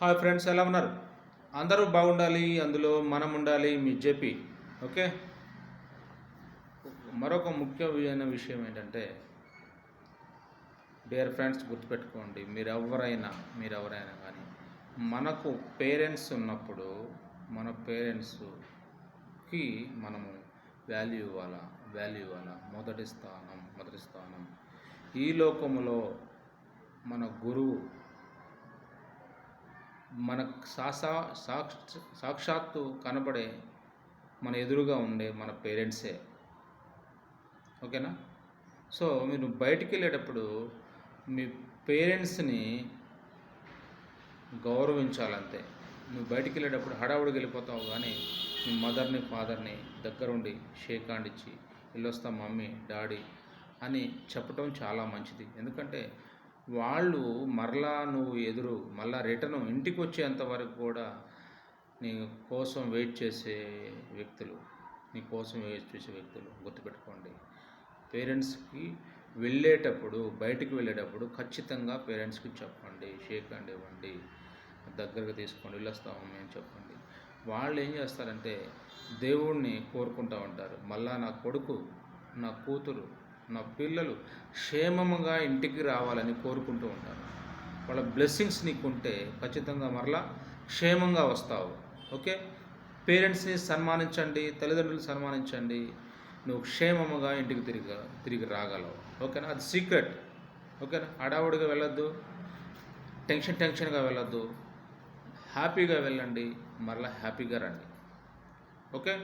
Hi friends ఎలా ఉన్నారు? అందరూ బాగుండాలి అందులో మనం ఉండాలి మీ జెపి ఓకే? మరొక ముఖ్యమైన విషయం ఏంటంటే డియర్ ఫ్రెండ్స్ గుర్తుపెట్టుకోండి మీరు ఎవరైనా మీరు ఎవరైనా కానీ మనకు పేరెంట్స్ ఉన్నప్పుడు మన పేరెంట్స్కి మనము వాల్యూ ఇవ్వాలా? వాల్యూ ఇవ్వాలా? మొదటి స్థానం మొదటి స్థానం. ఈ లోకములో మన గురువు మన సాసా సాక్ష సాక్షాత్తు కనబడే మన ఎదురుగా ఉండే మన పేరెంట్సే. ఓకేనా? సో మీరు బయటికి వెళ్ళేటప్పుడు మీ పేరెంట్స్ని గౌరవించాలంతే. నువ్వు బయటికి వెళ్ళేటప్పుడు హడావుడికి వెళ్ళిపోతావు కానీ మీ మదర్ని ఫాదర్ని దగ్గరుండి షేక్ హ్యాండ్ ఇచ్చి మమ్మీ డాడీ అని చెప్పటం చాలా మంచిది. ఎందుకంటే వాళ్ళు మరలా నువ్వు ఎదురు మళ్ళా రిటర్న్ ఇంటికి వచ్చేంత వరకు కూడా నీ కోసం వెయిట్ చేసే వ్యక్తులు నీ కోసం వెయిట్ చేసే వ్యక్తులు గుర్తుపెట్టుకోండి. పేరెంట్స్కి వెళ్ళేటప్పుడు బయటికి వెళ్ళేటప్పుడు ఖచ్చితంగా పేరెంట్స్కి చెప్పండి షేక్ అండ్ ఇవ్వండి దగ్గరకు తీసుకోండి వెళ్ళొస్తాము మేము చెప్పండి. వాళ్ళు ఏం చేస్తారంటే దేవుణ్ణి కోరుకుంటూ ఉంటారు. మళ్ళా నా కొడుకు నా కూతురు నా పిల్లలు క్షేమముగా ఇంటికి రావాలని కోరుకుంటూ ఉంటారు. వాళ్ళ బ్లెస్సింగ్స్ నీకుంటే ఖచ్చితంగా మరలా క్షేమంగా వస్తావు. ఓకే? పేరెంట్స్ని సన్మానించండి తల్లిదండ్రులు సన్మానించండి. నువ్వు క్షేమముగా ఇంటికి తిరిగి తిరిగి రాగలవు. ఓకేనా? అది సీక్రెట్. ఓకేనా? హడావుడిగా వెళ్ళొద్దు. టెన్షన్ టెన్షన్గా వెళ్ళొద్దు. హ్యాపీగా వెళ్ళండి. మరలా హ్యాపీగా రండి. ఓకే?